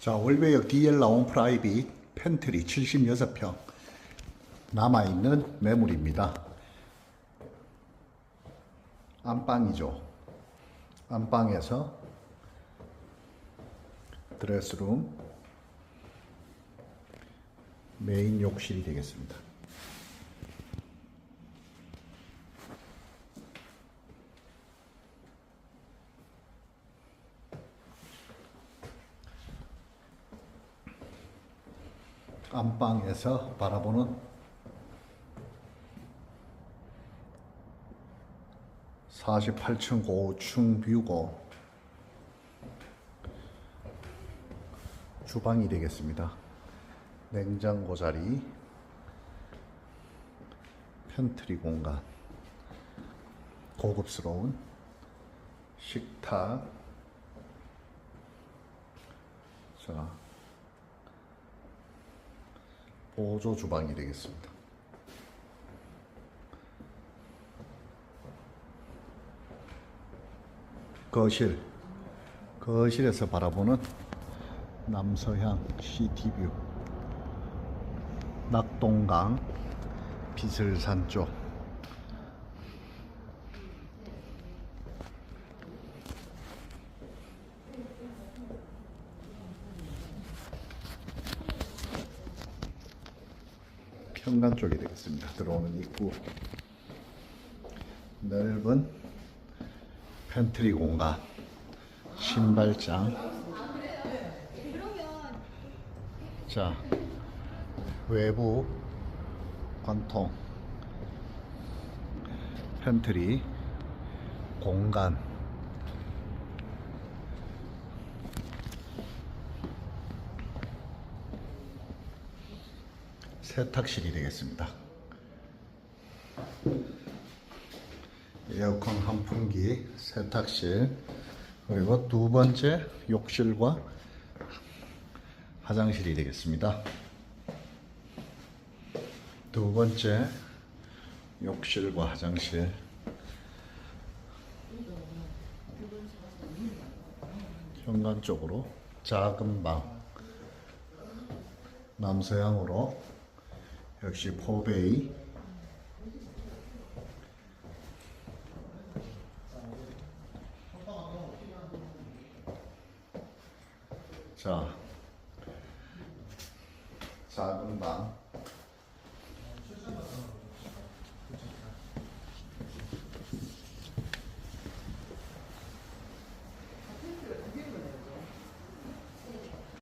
자, 월배역 DL 나온 프라이빗 팬트리 76평 남아있는 매물입니다. 안방이죠. 안방에서 드레스룸, 메인 욕실이 되겠습니다. 안방에서 바라보는 (48층) 고층 뷰고 주방이 되겠습니다. 냉장고 자리 팬트리 공간 고급스러운 식탁. 자 보조 주방이 되겠습니다. 거실, 거실에서 바라보는 남서향 시티뷰, 낙동강, 비슬산 쪽, 현관 쪽이 되겠습니다. 들어오는 입구. 넓은 팬트리 공간. 신발장. 자 외부 관통. 팬트리 공간 세탁실이 되겠습니다. 에어컨 환풍기, 세탁실, 그리고 두 번째 욕실과 화장실이 되겠습니다. 두 번째 욕실과 화장실. 현관 쪽으로 작은 방. 남서향으로 역시 포베이. 자 작은 방